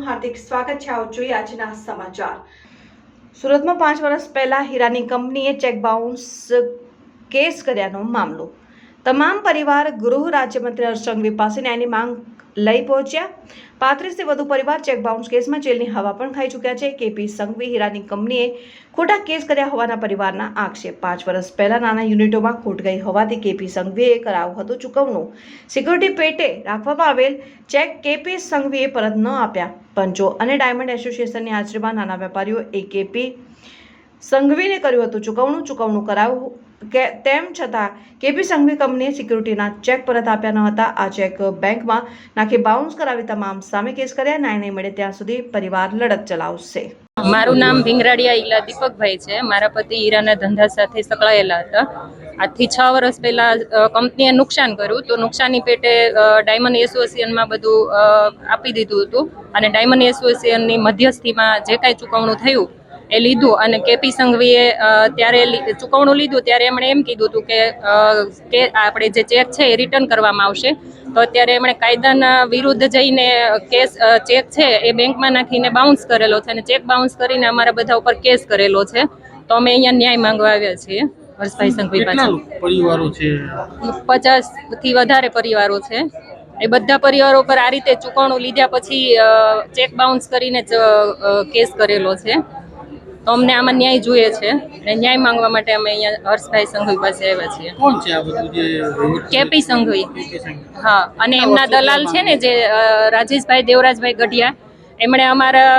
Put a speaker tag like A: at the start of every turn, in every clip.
A: હાર્દિક સ્વાગત છે. આવો આજના સમાચાર. સુરતમાં પાંચ વર્ષ પહેલા હીરાની કંપનીએ ચેક બાઉન્સ કેસ કર્યાનો મામલો. તમામ પરિવાર, ગૃહ રાજ્યમંત્રી હર્ષ સંઘવી પાસે ન્યાયની માંગ લઈ પહોંચ્યા. પાંત્રીસથી વધુ પરિવાર ચેક બાઉન્સ કેસમાં જેલની હવા પણ ખાઈ ચૂક્યા છે. કેપી સંઘવી, હીરાની કંપનીએ ખોટા કેસ કર્યા હોવાના પરિવારના આક્ષેપ. પાંચ વર્ષ પહેલા નાના યુનિટોમાં ખોટ ગઈ હોવાથી કેપી સંઘવીએ કરાવ્યું હતું ચૂકવણું. સિક્યુરિટી પેટે રાખવામાં આવેલ ચેક કેપી સંઘવીએ પરત ન આપ્યા. પંચો અને ડાયમંડ એસોસિએશનની હાજરીમાં નાના વેપારીઓ એ કેપી સંઘવીને કર્યું હતું ચૂકવણું. ચૂકવણું કરાવું કે તેમ છતાં કેપી સંઘવી કંપનીએ સિક્યુરિટીના ચેક પરત આપ્યા ન હતા. આ ચેક બેંકમાં નાખી બાઉન્સ કરાવી તમામ સામે કેસ કર્યા. ન્યાય મળે ત્યાં સુધી પરિવાર લડત ચલાવશે.
B: મારું નામ ભીંગરાડિયા ઈલા દીપકભાઈ છે. મારા પતિ હીરાના ધંધા સાથે સંકળાયેલા હતા. આજથી છ વર્ષ પહેલા કંપનીએ નુકસાન કર્યું તો નુકસાની પેટે ડાયમંડ એસોસિએશનમાં બધું આપી દીધું હતું. અને ડાયમંડ એસોસિએશનની મધ્યસ્થીમાં જે કાંઈ ચૂકવણું થયું એ લીધું અને કેપી સંઘવીએ ત્યારે ચુકવણું લીધું ત્યારે એમણે એમ કીધું હતું કે કે આપણે જે ચેક છે એ રિટર્ન કરવામાં આવશે. તો અત્યારે એમણે કાયદાના વિરુદ્ધ જઈને કેસ ચેક છે એ બેંકમાં નાખીને બાઉન્સ કરેલો છે અને ચેક બાઉન્સ કરીને અમારા બધા ઉપર કેસ કરેલો છે. તો અમે અહીંયા ન્યાય માંગવા આવ્યા છીએ હર્ષભાઈ સંઘવી પાસે
C: પરિવારો છે?
B: પચાસથી વધારે પરિવારો છે. એ બધા પરિવારો પર આ રીતે ચૂકવણું લીધા પછી ચેક બાઉન્સ કરીને કેસ કરેલો છે. તો અમને આમાં ન્યાય જોઈએ છે અને ન્યાય માંગવા માટે અમે અહીંયા હર્ષભાઈ સંઘવી પાસે આવ્યા છીએ.
C: કોણ છે આ બધું જે
B: કેપી સંઘવી. હા અને એમના દલાલ છે ને જે રાજેશભાઈ દેવરાજભાઈ ગઢિયા. એમણે અમારા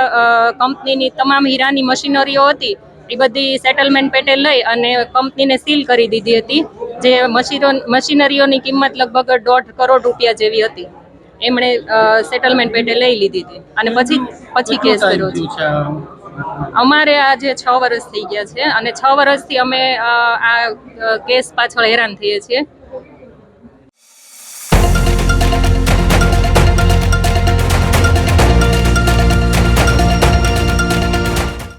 B: કંપનીની તમામ હીરાની મશીનરીઓ હતી એ બધી સેટલમેન્ટ પેટે લઈ અને કંપનીને સીલ કરી દીધી હતી જે મશીનો મશીનરીઓની કિંમત લગભગ દોઢ કરોડ રૂપિયા જેવી હતી. એમણે સેટલમેન્ટ પેટે લઈ લીધી હતી. અને પછી પછી કેસ કર્યો છે? અમારે આજે છ વર્ષ થઈ ગયા છે અને છ વર્ષથી અમે આ કેસ પાછળ હેરાન થઈએ છીએ.